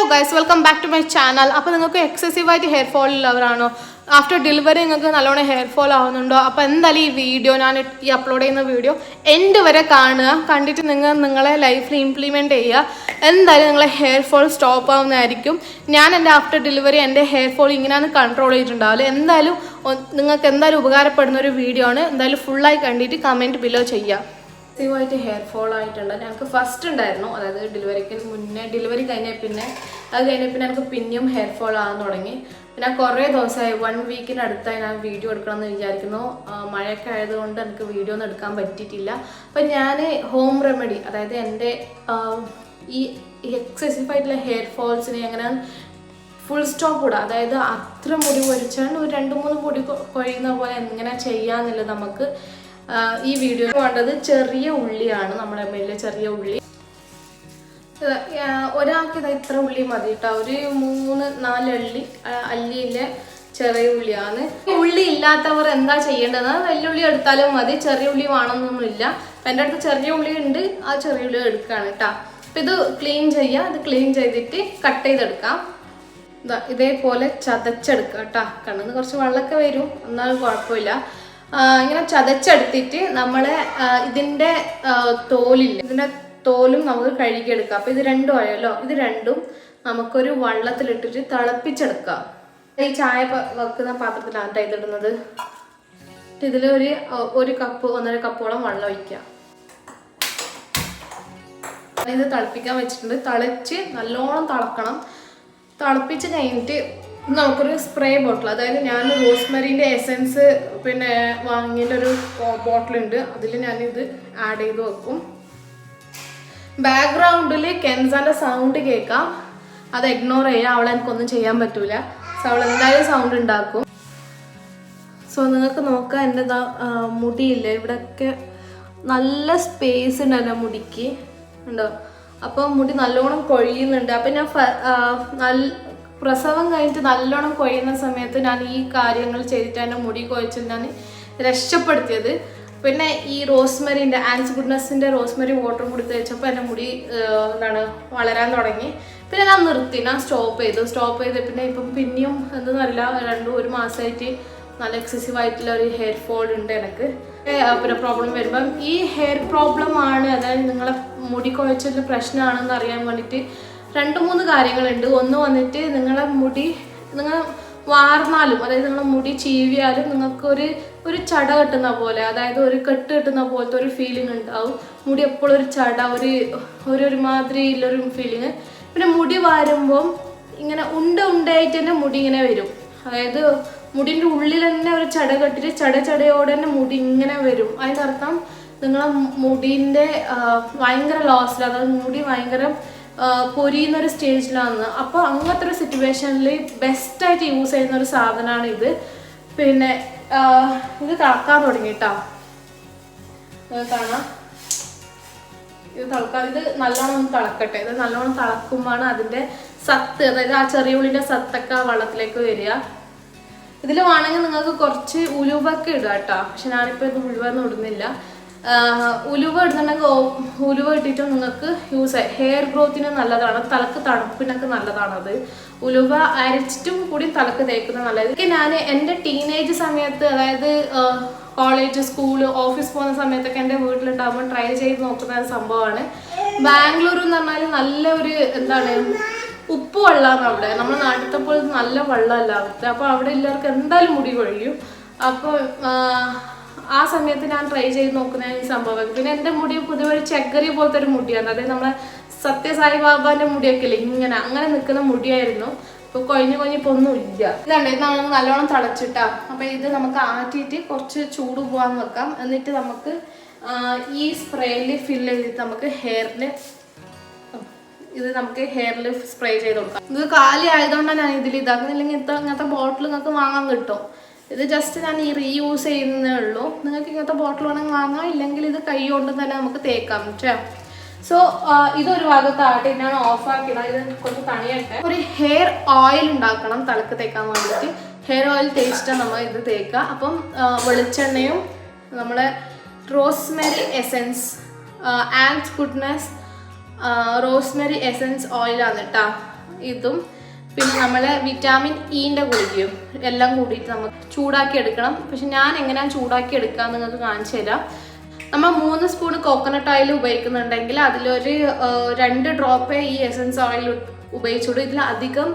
Hello guys welcome back to my channel അപ്പോൾ നിങ്ങൾക്ക് എക്സസീവായിട്ട് ഹെയർ ഫോൾ ഉള്ളവരാണോ? ആഫ്റ്റർ ഡെലിവറി നിങ്ങൾക്ക് നല്ലോണം ഹെയർ ഫോൾ ആവുന്നുണ്ടോ? അപ്പോൾ എന്തായാലും ഈ വീഡിയോ ഞാൻ ഈ അപ്ലോഡ് ചെയ്യുന്ന വീഡിയോ എൻഡ് വരെ കാണുക. കണ്ടിട്ട് നിങ്ങൾ നിങ്ങളെ ലൈഫിൽ ഇംപ്ലിമെന്റ് ചെയ്യുക. എന്തായാലും നിങ്ങളെ ഹെയർ ഫോൾ സ്റ്റോപ്പ് ആവുന്നതായിരിക്കും. ഞാൻ എന്റെ ആഫ്റ്റർ ഡെലിവറി എന്റെ ഹെയർ ഫോൾ ഇങ്ങനെയാണ് കൺട്രോൾ ചെയ്തിട്ടുണ്ടാവില്ല എന്തായാലും നിങ്ങൾക്ക് എന്തായാലും ഉപകാരപ്പെടുന്ന ഒരു വീഡിയോ ആണ്. എന്തായാലും ഫുള്ളായി കണ്ടിട്ട് കമന്റ് ബിലോ ചെയ്യുക. ആക്റ്റീവായിട്ട് ഹെയർ ഫോൾ ആയിട്ടുണ്ട് ഞങ്ങൾക്ക് ഫസ്റ്റ് ഉണ്ടായിരുന്നു. അതായത് ഡെലിവറിക്ക് മുന്നേ ഡെലിവറി കഴിഞ്ഞ പിന്നെ അത് കഴിഞ്ഞ പിന്നെ എനിക്ക് പിന്നെയും ഹെയർ ഫോൾ ആകാൻ തുടങ്ങി. പിന്നെ കുറേ ദിവസമായി വൺ വീക്കിനടുത്തായി ഞാൻ വീഡിയോ എടുക്കണമെന്ന് വിചാരിക്കുന്നു. മഴയൊക്കെ ആയതുകൊണ്ട് എനിക്ക് വീഡിയോ ഒന്നും എടുക്കാൻ പറ്റിയിട്ടില്ല. അപ്പം ഞാൻ ഹോം റെമഡി അതായത് എന്റെ ഈ എക്സസീവ് ആയിട്ടുള്ള ഹെയർ ഫോൾസിനെ അങ്ങനെ ഫുൾ സ്റ്റോപ്പ് ഇടുക അതായത് അത്ര മുടി പൊരിച്ചാൽ ഒരു രണ്ട് മൂന്ന് കൊ- കൊഴിയുന്ന പോലെ എങ്ങനെ ചെയ്യാമെന്നുള്ളത് നമുക്ക് ഈ വീഡിയോ വേണ്ടത് ചെറിയ ഉള്ളിയാണ് നമ്മുടെ അമ്മയിലെ ചെറിയ ഉള്ളി. ഒരാൾക്ക് ഇത് ഇത്ര ഉള്ളി മതി കേട്ടോ ഒരു മൂന്ന് നാല് അള്ളി അല്ലിയിലെ ചെറിയ ഉള്ളിയാണ്. ഉള്ളി ഇല്ലാത്തവർ എന്താ ചെയ്യേണ്ടത്? വെല്ലുള്ളി എടുത്താലും മതി. ചെറിയ ഉള്ളി വേണമെന്നൊന്നുമില്ല. അപ്പം എന്റെ അടുത്ത് ചെറിയ ഉള്ളി ഉണ്ട്. ആ ചെറിയ ഉള്ളി എടുക്കുകയാണ് കേട്ടോ അപ്പം ഇത് ക്ലീൻ ചെയ്യുക. ഇത് ക്ലീൻ ചെയ്തിട്ട് കട്ട് ചെയ്തെടുക്കാം. ഇതേപോലെ ചതച്ചെടുക്കുക കേട്ടോ കണ്ണിന് കുറച്ച് വെള്ളമൊക്കെ വരും. എന്നാലും കുഴപ്പമില്ല. ഇങ്ങനെ ചതച്ചെടുത്തിട്ട് നമ്മളെ ആ, ഇതിന്റെ തോലില്ലേ ഇതിന്റെ തോലും നമുക്ക് കഴുകിയെടുക്കാം. അപ്പോൾ ഇത് രണ്ടും ആയല്ലോ? ഇത് രണ്ടും നമുക്കൊരു വള്ളത്തിലിട്ടിട്ട് തിളപ്പിച്ചെടുക്കാം. ഈ ചായ വെക്കുന്ന പാത്രത്തിലാണ് കേട്ടോ ഇതിടുന്നത്. ഇതിൽ ഒരു ഒരു കപ്പ് ഒന്നര കപ്പോളം വെള്ളം ഒഴിക്കുക. ഇത് തിളപ്പിക്കാൻ വെച്ചിട്ടുണ്ട്. തിളച്ച് നല്ലോണം തിളക്കണം. തിളപ്പിച്ച് കഴിഞ്ഞിട്ട് നമുക്കൊരു സ്പ്രേ ബോട്ടിൽ അതായത് ഞാൻ റോസ്മരീന്റെ എസൻസ് പിന്നെ വാങ്ങിയൊരു ബോട്ടിലുണ്ട് അതിൽ ഞാനിത് ആഡ് ചെയ്ത് വെക്കും. ബാക്ക്ഗ്രൗണ്ടിൽ കെൻസാന്റെ സൗണ്ട് കേൾക്കാം. അത് ഇഗ്നോർ ചെയ്യാം. അവളെ എനിക്കൊന്നും ചെയ്യാൻ പറ്റൂല. സോ അവൾ എന്തായാലും സൗണ്ട് ഉണ്ടാക്കും. സോ നിങ്ങൾക്ക് നോക്കാം എന്റെ മുടിയില്ലേ? ഇവിടെയൊക്കെ നല്ല സ്പേസ് ഉണ്ടല്ലോ മുടിക്ക്. ഉണ്ടോ? അപ്പോൾ മുടി നല്ലോണം കൊഴിയുന്നുണ്ട്. അപ്പം ഞാൻ നല്ല പ്രസവം കഴിഞ്ഞിട്ട് നല്ലോണം കൊഴിയുന്ന സമയത്ത് ഞാൻ ഈ കാര്യങ്ങൾ ചെയ്തിട്ട് എന്റെ മുടി കൊഴിച്ചിട്ട് ഞാൻ രക്ഷപ്പെടുത്തിയത്. പിന്നെ ഈ റോസ്മരിന്റെ ആൻസ് ഗുഡ്നസിന്റെ റോസ്മരി വാട്ടർ കൊടുത്ത് വെച്ചപ്പോൾ എന്റെ മുടി എന്താണ് വളരാൻ തുടങ്ങി. പിന്നെ ഞാൻ നിർത്തി ഞാൻ സ്റ്റോപ്പ് ചെയ്തു. സ്റ്റോപ്പ് ചെയ്ത് പിന്നെ ഇപ്പം പിന്നെയും എന്തെന്നല്ല രണ്ടും ഒരു മാസമായിട്ട് നല്ല എക്സസീവ് ആയിട്ടുള്ള ഒരു ഹെയർ ഫോൾ ഉണ്ട് എനിക്ക്. പിന്നെ പ്രോബ്ലം വരുമ്പം ഈ ഹെയർ പ്രോബ്ലം ആണ് അതായത് നിങ്ങളെ മുടി കുഴച്ചതിന്റെ പ്രശ്നമാണെന്ന് അറിയാൻ വേണ്ടിയിട്ട് രണ്ട് മൂന്ന് കാര്യങ്ങളുണ്ട്. ഒന്ന് വന്നിട്ട് നിങ്ങളെ മുടി നിങ്ങൾ വാർന്നാലും അതായത് നിങ്ങളെ മുടി ചീവിയാലും നിങ്ങൾക്കൊരു ഒരു ചട കെട്ടുന്ന പോലെ അതായത് ഒരു കെട്ട് കെട്ടുന്ന പോലത്തെ ഒരു ഫീലിംഗ് ഉണ്ടാവും. മുടി എപ്പോഴും ഒരു ചട ഒരു ഒരു ഒരുമാതിരി ഉള്ളൊരു ഫീലിംഗ് പിന്നെ മുടി വാരുമ്പം ഇങ്ങനെ ഉണ്ട ഉണ്ടായിട്ട് തന്നെ മുടി ഇങ്ങനെ വരും. അതായത് മുടിന്റെ ഉള്ളിൽ തന്നെ ഒരു ചട കെട്ടിട്ട് ചട ചടയോടെ തന്നെ മുടി ഇങ്ങനെ വരും. അതിന്റെ അർത്ഥം നിങ്ങളെ മുടീന്റെ ഭയങ്കര ലോസിൽ അതായത് മുടി ഭയങ്കര പൊരിയുന്ന ഒരു സ്റ്റേജിലാണ് അപ്പോൾ അങ്ങനത്തെ ഒരു സിറ്റുവേഷനിൽ ബെസ്റ്റായിട്ട് യൂസ് ചെയ്യുന്ന ഒരു സാധനമാണ് ഇത്. പിന്നെ ഇത് തിളക്കാൻ തുടങ്ങിയിട്ടാ കാണാം. ഇത് തിളക്കാൻ ഇത് നല്ലോണം തിളക്കട്ടെ. ഇത് നല്ലോണം തിളക്കുമ്പോഴാണ് അതിന്റെ സത്ത് അതായത് ആ ചെറിയ ഉള്ളിന്റെ സത്തൊക്കെ വെള്ളത്തിലേക്ക് വരിക. ഇതിൽ വേണമെങ്കിൽ നിങ്ങൾക്ക് കുറച്ച് ഉലുവൊക്കെ ഇടുക കേട്ടോ പക്ഷെ ഞാനിപ്പോൾ ഇത് ഉലുവൊന്നും ഇടുന്നില്ല. ഉലുവ ഇടുന്നുണ്ടെങ്കിൽ ഉലുവ ഇട്ടിട്ട് നിങ്ങൾക്ക് യൂസ് ഹെയർ ഗ്രോത്തിന് നല്ലതാണ്. തലക്ക് തണുപ്പിനൊക്കെ നല്ലതാണത് ഉലുവ അരച്ചിട്ടും കൂടി തലക്ക് തേക്കുന്നത് നല്ലത്. ഇതൊക്കെ ഞാൻ എന്റെ ടീനേജ് സമയത്ത് അതായത് കോളേജ് സ്കൂൾ ഓഫീസ് പോകുന്ന സമയത്തൊക്കെ എന്റെ വീട്ടിലുണ്ടാകുമ്പോൾ ട്രൈ ചെയ്ത് നോക്കുന്ന സംഭവമാണ്. ബാംഗ്ലൂർ എന്ന് പറഞ്ഞാൽ നല്ല ഒരു എന്താണ് ഉപ്പ് വെള്ളമാണ് അവിടെ. നമ്മൾ നാട്ടിലത്തെ പോലെ നല്ല വെള്ളമല്ല. അവിടുത്തെ അപ്പോൾ അവിടെ എല്ലാവർക്കും എന്തായാലും മുടി കൊഴിയും. അപ്പോൾ ആ സമയത്ത് ഞാൻ ട്രൈ ചെയ്ത് നോക്കുന്ന ഈ സംഭവം പിന്നെ എന്റെ മുടി പൊതുവെ ഒരു ചക്കരി പോലത്തെ ഒരു മുടിയാണ്. അതായത് നമ്മളെ സത്യസായി ബാബാന്റെ മുടിയൊക്കെ ഇല്ലേ ഇങ്ങനെ അങ്ങനെ നിൽക്കുന്ന മുടിയായിരുന്നു. ഇപ്പോൾ കൊഴിഞ്ഞ് കൊഴിഞ്ഞിപ്പോൾ ഒന്നും ഇല്ല. ഇതുണ്ട് ഇത് നമ്മൾ നല്ലോണം തളച്ചിട്ടാ. അപ്പോൾ ഇത് നമുക്ക് ആറ്റിയിട്ട് കുറച്ച് ചൂട് പോകാൻ വെക്കാം. എന്നിട്ട് നമുക്ക് ഈ സ്പ്രേയിൽ ഫില്ല് ചെയ്തിട്ട് നമുക്ക് ഹെയറിന് ഇത് നമുക്ക് ഹെയറിൽ സ്പ്രേ ചെയ്ത് കൊടുക്കാം. ഇത് കാലി ആയതുകൊണ്ടാണ് ഞാൻ ഇതിൽ ഇതാക്കുന്നില്ലെങ്കിൽ ഇത്ര ഇങ്ങനത്തെ ബോട്ടിൽ നിങ്ങൾക്ക് വാങ്ങാൻ കിട്ടും. ഇത് ജസ്റ്റ് ഞാൻ ഈ റീയൂസ് ചെയ്യുന്നേ ഉള്ളൂ. നിങ്ങൾക്ക് ഇങ്ങനത്തെ ബോട്ടിൽ വേണമെങ്കിൽ വാങ്ങാം. ഇല്ലെങ്കിൽ ഇത് കൈ കൊണ്ട് തന്നെ നമുക്ക് തേക്കാം കേട്ടോ സോ ഇതൊരു ഭാഗത്തായിട്ട് ഞാൻ ഓഫ് ആക്കിയിടാം ഇത് കുറച്ച് തണിയട്ടെ ഒരു ഹെയർ ഓയിൽ ഉണ്ടാക്കണം തലക്ക് തേക്കാൻ വേണ്ടിയിട്ട്. ഹെയർ ഓയിൽ തേച്ചിട്ട് നമ്മൾ ഇത് തേക്കുക. അപ്പം വെളിച്ചെണ്ണയും നമ്മളെ rosemary essence and goodness rosemary essence ഓയിലാണ് കേട്ടോ ഇതും പിന്നെ നമ്മൾ വിറ്റാമിൻ ഇന്റെ ഗുളികയും എല്ലാം കൂടിയിട്ട് നമുക്ക് ചൂടാക്കി എടുക്കണം. പക്ഷെ ഞാൻ എങ്ങനെയാണ് ചൂടാക്കി എടുക്കുക നിങ്ങൾക്ക് കാണിച്ചു തരാം. നമ്മൾ മൂന്ന് സ്പൂൺ കോക്കനട്ട് ഓയിൽ ഉപയോഗിക്കുന്നുണ്ടെങ്കിൽ അതിലൊരു രണ്ട് ഡ്രോപ്പ് ഈ എസൻസ് ഓയിൽ ഉപയോഗിച്ചുള്ളൂ ഇതിൽ അധികം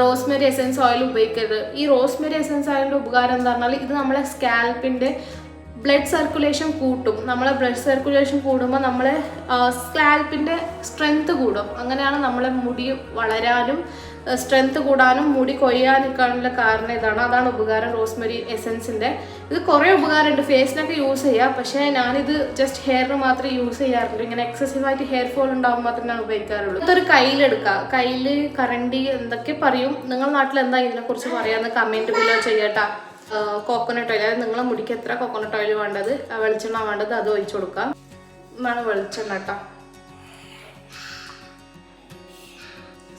റോസ്മെറി എസൻസ് ഓയിൽ ഉപയോഗിക്കരുത്. ഈ റോസ്മെറി എസൻസ് ഓയിലിന്റെ ഉപകാരം എന്ന് പറഞ്ഞാൽ ഇത് നമ്മളെ സ്കാൽപ്പിന്റെ ബ്ലഡ് സർക്കുലേഷൻ കൂട്ടും. നമ്മളെ ബ്ലഡ് സർക്കുലേഷൻ കൂടുമ്പോൾ നമ്മളെ സ്കാൽപ്പിന്റെ സ്ട്രെങ്ത് കൂടും. അങ്ങനെയാണ് നമ്മളെ മുടി വളരാനും സ്ട്രെങ്ത് കൂടാനും മുടി കൊയ്യാനിക്കാനുള്ള കാരണം ഇതാണ്. അതാണ് ഉപകാരം റോസ്മെരി എസൻസിന്റെ ഇത് കുറേ ഉപകാരമുണ്ട്. ഫേസിനൊക്കെ യൂസ് ചെയ്യാം. പക്ഷേ ഞാനിത് ജസ്റ്റ് ഹെയറിന് മാത്രമേ യൂസ് ചെയ്യാറുള്ളൂ. ഇങ്ങനെ എക്സസീവായിട്ട് ഹെയർ ഫോൾ ഉണ്ടാകുമ്പോൾ മാത്രമേ ഞാൻ ഉപയോഗിക്കാറുള്ളൂ. ഇതൊരു കയ്യിലെടുക്കുക കയ്യിൽ കറണ്ടി എന്തൊക്കെ പറയും? നിങ്ങളുടെ നാട്ടിൽ എന്താ ഇതിനെക്കുറിച്ച് പറയാമെന്ന് കമന്റ് ബിലോ ചെയ്യട്ടാ. കോക്കനട്ട് ഓയിൽ അതായത് നിങ്ങളെ മുടിക്ക് എത്ര കോക്കനട്ട് ഓയിൽ വേണ്ടത്? വെളിച്ചെണ്ണ വേണ്ടത് അത് ഒഴിച്ചു കൊടുക്കാം. എന്നാണ് വെളിച്ചെണ്ണ കേട്ടോ.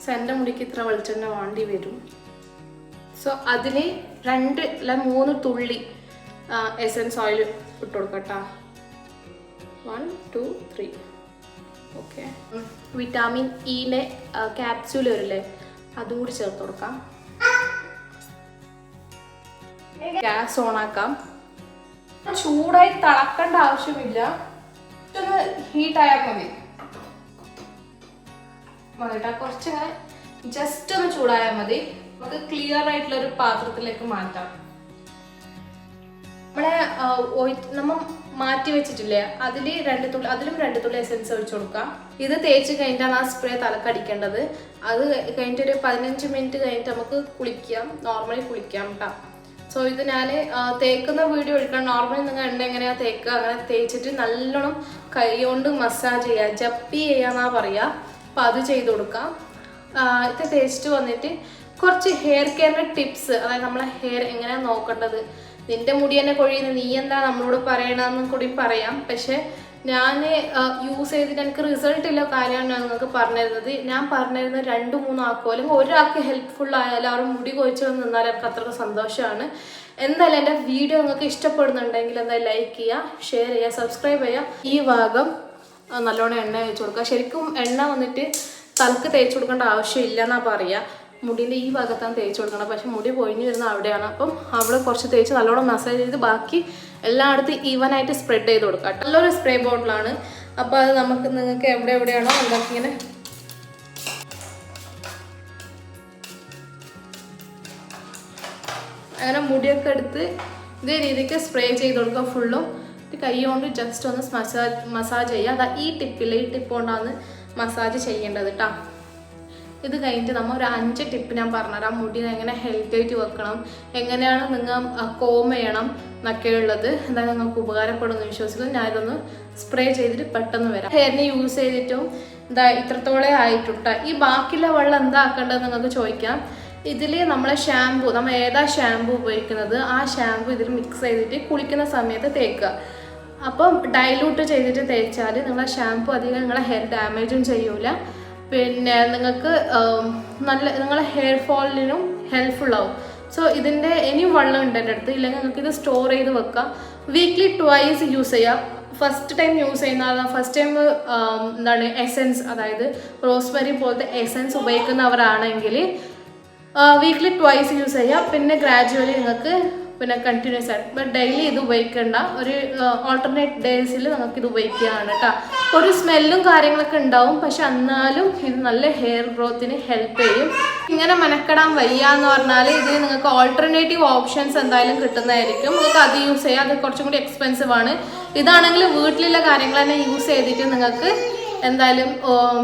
സോ എന്റെ മുടിക്ക് ഇത്ര വെളിച്ചെണ്ണ വേണ്ടി വരും. സോ അതിൽ രണ്ട് അല്ല മൂന്ന് തുള്ളി എസൻസ് ഓയിൽ ഇട്ട് കൊടുക്കട്ടാ. One two three okay vitamin ഇയിലെ capsule വരില്ലേ അതും കൂടി ചേർത്ത് കൊടുക്കാം. ഗ്യാസ് ഓൺ ആക്കാം. ചൂടായി തിളക്കേണ്ട ആവശ്യമില്ല. ഹീറ്റ് ആയാൽ മതി. മതിട്ടാ കുറച്ചിങ്ങനെ ജസ്റ്റ് ഒന്ന് ചൂടായാൽ മതി. നമുക്ക് ക്ലിയർ ആയിട്ടുള്ള ഒരു പാത്രത്തിലേക്ക് മാറ്റാം. നമ്മളെ നമ്മൾ നമ്മ മാറ്റി വെച്ചിട്ടില്ലേ? അതിൽ രണ്ട് തുള്ളി അതിലും രണ്ട് തുള്ളി എസെൻസ് ഒഴിച്ചു കൊടുക്കാം. ഇത് തേച്ച് കഴിഞ്ഞിട്ടാണ് ആ സ്പ്രേ തലക്കടിക്കേണ്ടത്. അത് കഴിഞ്ഞിട്ട് ഒരു പതിനഞ്ച് മിനിറ്റ് കഴിഞ്ഞിട്ട് നമുക്ക് കുളിക്കാം. നോർമലി കുളിക്കാം കേട്ടോ സോ ഇത് ഞാൻ തേക്കുന്ന വീഡിയോ എടുക്കണം. നോർമലി നിങ്ങൾ എണ്ണ എങ്ങനെയാ തേക്കുക അങ്ങനെ തേച്ചിട്ട് നല്ലോണം കൈ കൊണ്ട് മസാജ് ചെയ്യുക ജപ്പി ചെയ്യാന്നാ പറയുക അപ്പം അത് ചെയ്ത് കൊടുക്കാം. ഇത് തേച്ചിട്ട് വന്നിട്ട് കുറച്ച് ഹെയർ കെയറിന്റെ ടിപ്സ് അതായത് നമ്മളെ ഹെയർ എങ്ങനെയാണ് നോക്കേണ്ടത്? നിന്റെ മുടി തന്നെ കൊഴിയുന്നത് നീ എന്താ നമ്മളോട് പറയണമെന്നും കൂടി പറയാം. പക്ഷേ ഞാൻ യൂസ് ചെയ്തിട്ട് എനിക്ക് റിസൾട്ട് ഇല്ല കാര്യമാണ് ഞാൻ നിങ്ങൾക്ക് പറഞ്ഞിരുന്നത്. ഞാൻ പറഞ്ഞിരുന്നത് രണ്ട് മൂന്ന് അല്ലെങ്കിൽ ഒരാൾക്ക് ഹെൽപ്ഫുൾ ആയാലും അവർ മുടി കൊഴിച്ചു നിന്നാൽ എനിക്ക് അത്രയ്ക്ക് സന്തോഷമാണ്. എന്തായാലും എന്റെ വീഡിയോ നിങ്ങൾക്ക് ഇഷ്ടപ്പെടുന്നുണ്ടെങ്കിൽ എന്തായാലും ലൈക്ക് ചെയ്യുക ഷെയർ ചെയ്യുക സബ്സ്ക്രൈബ് ചെയ്യുക. ഈ ഭാഗം നല്ലോണം എണ്ണ തേച്ച് കൊടുക്കുക. ശരിക്കും എണ്ണ വന്നിട്ട് തലക്ക് തേച്ച് കൊടുക്കേണ്ട ആവശ്യമില്ല എന്നാ പറയുക മുടിന്റെ ഈ ഭാഗത്താണ് തേച്ച് കൊടുക്കണം പക്ഷെ മുടി പൊഴിഞ്ഞു വരുന്ന അവിടെയാണ്. അപ്പം അവിടെ കുറച്ച് തേച്ച് നല്ലോണം മസാജ് ചെയ്ത് ബാക്കി എല്ലായിടത്തും ഈവൻ ആയിട്ട് സ്പ്രെഡ് ചെയ്ത് കൊടുക്കുക നല്ലൊരു സ്പ്രേ ബോട്ടിലാണ് അപ്പോൾ അത് നമുക്ക് നിങ്ങൾക്ക് എവിടെ എവിടെയാണോ ഉണ്ടാക്കി ഇങ്ങനെ അങ്ങനെ മുടിയൊക്കെ എടുത്ത് ഇതേ രീതിക്ക് സ്പ്രേ ചെയ്ത് കൊടുക്കുക ഫുള്ളും കൈ കൊണ്ട് ജസ്റ്റ് ഒന്ന് മസാജ് മസാജ് ചെയ്യുക. അതാ ഈ ടിപ്പിൽ ഈ ടിപ്പ് കൊണ്ടാണ് മസാജ് ചെയ്യേണ്ടത് കേട്ടോ ഇത് കഴിഞ്ഞിട്ട് നമ്മൾ ഒരു അഞ്ച് ടിപ്പ് ഞാൻ പറഞ്ഞുതരാം. മുടി എങ്ങനെ ഹെൽത്തി ആയിട്ട് വെക്കണം എങ്ങനെയാണ് നിങ്ങൾ കോം ചെയ്യണം എന്നൊക്കെയുള്ളത് എന്താ നിങ്ങൾക്ക് ഉപകാരപ്പെടുമെന്ന് വിശ്വസിക്കുന്നു. ഞാൻ ഇതൊന്ന് സ്പ്രേ ചെയ്തിട്ട് പെട്ടെന്ന് വരാം. ഹെയറിന് യൂസ് ചെയ്തിട്ടും ഇതാ ഇത്രത്തോളം ആയിട്ടുട്ട ഈ ബാക്കിയുള്ള വെള്ളം എന്താ നിങ്ങൾക്ക് ചോദിക്കാം. ഇതിൽ നമ്മളെ ഷാമ്പു നമ്മൾ ഏതാ ഷാമ്പു ഉപയോഗിക്കുന്നത്? ആ ഷാമ്പു ഇതിൽ മിക്സ് ചെയ്തിട്ട് കുളിക്കുന്ന സമയത്ത് തേക്കുക. അപ്പം ഡൈലൂട്ട് ചെയ്തിട്ട് തേച്ചാൽ നിങ്ങളെ ഷാംപൂ അധികം നിങ്ങളെ ഹെയർ ഡാമേജും ചെയ്യൂല. പിന്നെ നിങ്ങൾക്ക് നല്ല നിങ്ങളെ ഹെയർ ഫോളിനും ഹെൽപ്ഫുൾ ആവും. സോ ഇതിന്റെ ഇനി വെള്ളം ഉണ്ട് എന്റെ അടുത്ത്. ഇല്ലെങ്കിൽ നിങ്ങൾക്ക് ഇത് സ്റ്റോർ ചെയ്ത് വെക്കാം. വീക്ക്ലി ട്വൈസ് യൂസ് ചെയ്യാം. ഫസ്റ്റ് ടൈം യൂസ് ചെയ്യുന്ന ഫസ്റ്റ് ടൈം എന്താണ് എസെൻസ് അതായത് റോസ്മെറി പോലത്തെ എസെൻസ് ഉപയോഗിക്കുന്നവരാണെങ്കിൽ വീക്ക്ലി ട്വൈസ് യൂസ് ചെയ്യാം. പിന്നെ ഗ്രാജുവലി നിങ്ങൾക്ക് പിന്നെ കണ്ടിന്യൂസ് ആയിട്ട് ബട്ട് ഡെയിലി ഇത് ഉപയോഗിക്കേണ്ട. ഒരു ഓൾട്ടർനേറ്റ് ഡേയ്സിൽ ഇത് ഉപയോഗിക്കുകയാണ് കേട്ടോ ഒരു സ്മെല്ലും കാര്യങ്ങളൊക്കെ ഉണ്ടാവും. പക്ഷെ എന്നാലും ഇത് നല്ല ഹെയർ ഗ്രോത്തിന് ഹെൽപ്പ് ചെയ്യും. ഇങ്ങനെ മെനക്കെടാൻ വയ്യ എന്ന് പറഞ്ഞാൽ ഇതിന് നിങ്ങൾക്ക് ഓൾട്ടർനേറ്റീവ് ഓപ്ഷൻസ് എന്തായാലും കിട്ടുന്നതായിരിക്കും. നിങ്ങൾക്ക് അത് യൂസ് ചെയ്യാം. അത് കുറച്ചും കൂടി എക്സ്പെൻസീവ് ആണ്. ഇതാണെങ്കിൽ വീട്ടിലുള്ള കാര്യങ്ങൾ തന്നെ യൂസ് ചെയ്തിട്ട് നിങ്ങൾക്ക് എന്തായാലും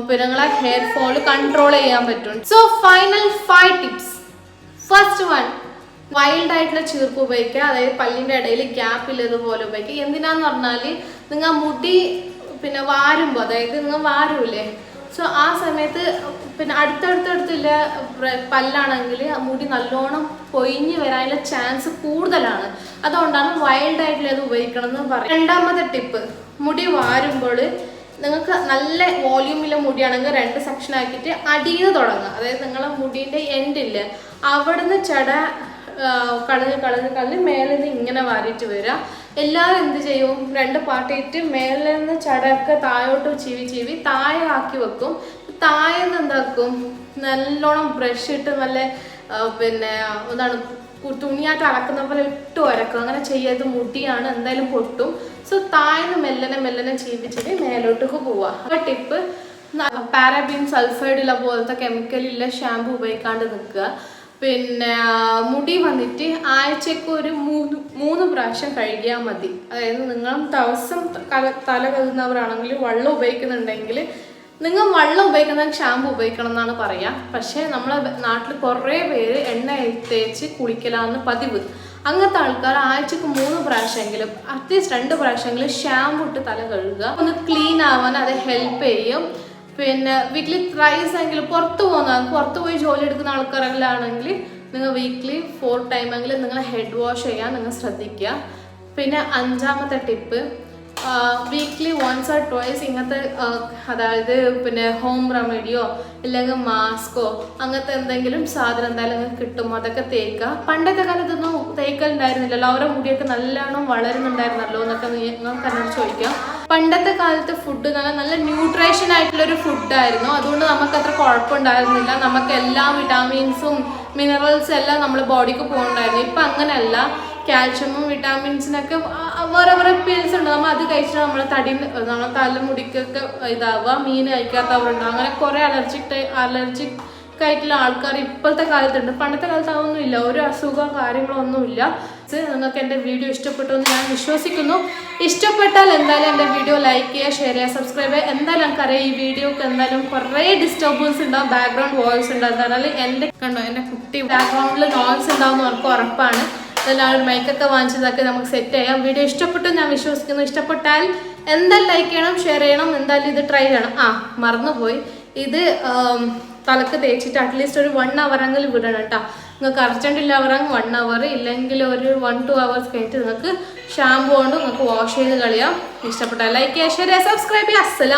പിന്നെ നിങ്ങളെ ഹെയർ ഫോൾ കൺട്രോൾ ചെയ്യാൻ പറ്റും. So final five tips first one wild ആയിട്ടുള്ള ചീർപ്പ് ഉപയോഗിക്കുക. അതായത് പല്ലിന്റെ ഇടയിൽ ഗ്യാപ്പ് ഇല്ലതുപോലെ ഉപയോഗിക്കുക. എന്തിനാന്ന് പറഞ്ഞാൽ നിങ്ങൾ മുടി പിന്നെ വാരുമ്പോൾ അതായത് നിങ്ങൾ വാരൂല്ലേ? സോ ആ സമയത്ത് പിന്നെ അടുത്തടുത്തടുത്തുള്ള പല്ലാണെങ്കിൽ മുടി നല്ലോണം പൊയിഞ്ഞ് വരാനുള്ള ചാൻസ് കൂടുതലാണ്. അതുകൊണ്ടാണ് വൈൽഡ് ആയിട്ടുള്ളത് ഉപയോഗിക്കണം എന്ന് പറയും രണ്ടാമത്തെ ടിപ്പ് മുടി വാരുമ്പോൾ നിങ്ങൾക്ക് നല്ല വോല്യൂമിലെ മുടിയാണെങ്കിൽ രണ്ട് സെക്ഷൻ ആക്കിയിട്ട് അടിയിൽ തുടങ്ങുക. അതായത് നിങ്ങളെ മുടീന്റെ എൻഡില്ല അവിടുന്ന് ചെട കളഞ്ഞ് കളഞ്ഞ് കളഞ്ഞ് മേലെ നിന്ന് ഇങ്ങനെ വാരിയിട്ട് വരിക എല്ലാവരും എന്ത് ചെയ്യും? രണ്ട് പാട്ടിയിട്ട് മേലെ നിന്ന് ചടയൊക്കെ താഴോട്ട് ചീവി ചീവി താഴെ ആക്കി വെക്കും. താഴെ നിന്ന് എന്താക്കും? നല്ലോണം ബ്രഷ് ഇട്ട് നല്ല പിന്നെ എന്താണ് തുണിയായിട്ട് അളക്കുന്ന പോലെ ഇട്ട് ഉരക്കും അങ്ങനെ ചെയ്യാത്ത മുടിയാണ് എന്തായാലും പൊട്ടും. സോ താഴ്ന്ന് മെല്ലനെ മെല്ലനെ ചീവിച്ചിട്ട് മേലോട്ടേക്ക് പോവുക ടിപ്പ് പാരാബീൻ സൾഫൈഡ് ഉള്ള പോലത്തെ കെമിക്കലുള്ള ഷാമ്പു ഉപയോഗിക്കാണ്ട് നിൽക്കുക പിന്നെ മുടി വന്നിട്ട് ആഴ്ചക്ക് ഒരു മൂന്ന് മൂന്ന് പ്രാവശ്യം കഴുകിയാൽ മതി. അതായത് നിങ്ങൾ ദിവസം തല കഴുകുന്നവരാണെങ്കിൽ വെള്ളം ഉപയോഗിക്കുന്നുണ്ടെങ്കിൽ നിങ്ങൾ വെള്ളം ഉപയോഗിക്കുന്ന ഷാമ്പു ഉപയോഗിക്കണം എന്നാണ് പറയുക പക്ഷേ നമ്മളെ നാട്ടിൽ കുറേ പേര് എണ്ണ തേച്ച് കുളിക്കലാന്ന് പതിവ്. അങ്ങനത്തെ ആൾക്കാർ ആഴ്ചക്ക് മൂന്ന് പ്രാവശ്യമെങ്കിലും അറ്റ്ലീസ്റ്റ് രണ്ട് പ്രാവശ്യമെങ്കിലും ഷാമ്പു ഇട്ട് തല കഴുകുക. ഒന്ന് ക്ലീൻ ആവാൻ അത് ഹെൽപ്പ് ചെയ്യും. പിന്നെ വീക്ക്ലി ത്രൈസ് എങ്കിലും പുറത്ത് പോകുന്ന പുറത്ത് പോയി ജോലി എടുക്കുന്ന ആൾക്കാരെല്ലാമാണെങ്കിൽ നിങ്ങൾ വീക്ക്ലി ഫോർ ടൈമെങ്കിലും നിങ്ങൾ ഹെഡ് വാഷ് ചെയ്യാൻ നിങ്ങൾ ശ്രദ്ധിക്കുക. പിന്നെ അഞ്ചാമത്തെ tip weekly once or twice ഇങ്ങനത്തെ അതായത് പിന്നെ ഹോം റെമഡിയോ ഇല്ലെങ്കിൽ മാസ്കോ അങ്ങനത്തെ എന്തെങ്കിലും സാധനം എന്തായാലും കിട്ടും. അതൊക്കെ തേക്കുക. പണ്ടത്തെ കാലത്തൊന്നും തേക്കലുണ്ടായിരുന്നില്ലല്ലോ. അവരുടെ മുടിയൊക്കെ നല്ലോണം വളരുന്നുണ്ടായിരുന്നല്ലോ എന്നൊക്കെ നിങ്ങൾക്ക് എന്നോട് ചോദിക്കാം. പണ്ടത്തെ കാലത്ത് ഫുഡ് നല്ല നല്ല ന്യൂട്രീഷൻ ആയിട്ടുള്ള ഒരു ഫുഡായിരുന്നു അതുകൊണ്ട് നമുക്ക് അത്ര കുഴപ്പമുണ്ടായിരുന്നില്ല നമുക്ക് എല്ലാ വിറ്റാമിൻസും മിനറൽസും എല്ലാം നമ്മുടെ ബോഡിക്ക് പോകുന്നുണ്ടായിരുന്നു ഇപ്പം അങ്ങനെയല്ല. കാൽഷ്യമും വിറ്റാമിൻസിനൊക്കെ വേറെ വേറെ പിൽസ് ഉണ്ട്. നമ്മൾ അത് കഴിച്ചാൽ നമ്മളെ തടി നമ്മളെ തലമുടിക്കൊക്കെ ഇതാവുക മീൻ കഴിക്കാത്തവരുണ്ടാവും അങ്ങനെ കുറേ അലർജിക് അലർജിക് ആയിട്ടുള്ള ആൾക്കാർ ഇപ്പോഴത്തെ കാലത്തുണ്ട്. പണ്ടത്തെ കാലത്ത് അതൊന്നും ഇല്ല ഒരു അസുഖമോ കാര്യങ്ങളോ ഒന്നുമില്ല ഇത് നിങ്ങൾക്ക് എന്റെ വീഡിയോ ഇഷ്ടപ്പെട്ടു എന്ന് ഞാൻ വിശ്വസിക്കുന്നു. ഇഷ്ടപ്പെട്ടാൽ എന്തായാലും എന്റെ വീഡിയോ ലൈക്ക് ചെയ്യുക ഷെയർ ചെയ്യുക സബ്സ്ക്രൈബ് ചെയ്യുക. എന്തായാലും നമുക്കറിയാം ഈ വീഡിയോക്ക് എന്തായാലും കുറേ ഡിസ്റ്റർബൻസ് ഉണ്ടാവും ബാക്ക്ഗ്രൗണ്ട് വോയിസ് ഉണ്ടാവും. എന്തായാലും എന്റെ കണ്ടോ എന്റെ കുട്ടി ബാക്ക്ഗ്രൗണ്ടിൽ നോയ്സ് ഉണ്ടാവും എന്ന് എനിക്ക് ഉറപ്പാണ്. അതെല്ലാം മൈക്കൊക്കെ വാങ്ങിച്ചതൊക്കെ നമുക്ക് സെറ്റ് ചെയ്യാം. വീഡിയോ ഇഷ്ടപ്പെട്ടു ഞാൻ വിശ്വസിക്കുന്നു. ഇഷ്ടപ്പെട്ടാൽ എന്തായാലും ലൈക്ക് ചെയ്യണം ഷെയർ ചെയ്യണം. എന്തായാലും ഇത് ട്രൈ ചെയ്യണം. ആ മറന്നുപോയി. ഇത് തലക്ക് തേച്ചിട്ട് അറ്റ്ലീസ്റ്റ് ഒരു വൺ അവറെങ്കിലും വിടണം കേട്ടോ. നിങ്ങൾക്ക് അർജന്റ് ഇല്ല അവറങ്ങ് വൺ അവർ ഇല്ലെങ്കിൽ ഒരു വൺ ടു അവേഴ്സ് കഴിഞ്ഞിട്ട് നിങ്ങൾക്ക് ഷാമ്പു കൊണ്ട് നിങ്ങൾക്ക് വാഷ് ചെയ്ത് കളിയാം. ഇഷ്ടപ്പെട്ടാൽ ലൈക്ക് ചെയ്യുക ഷെയർ സബ്സ്ക്രൈബ് ചെയ്യുക അസ്സലാം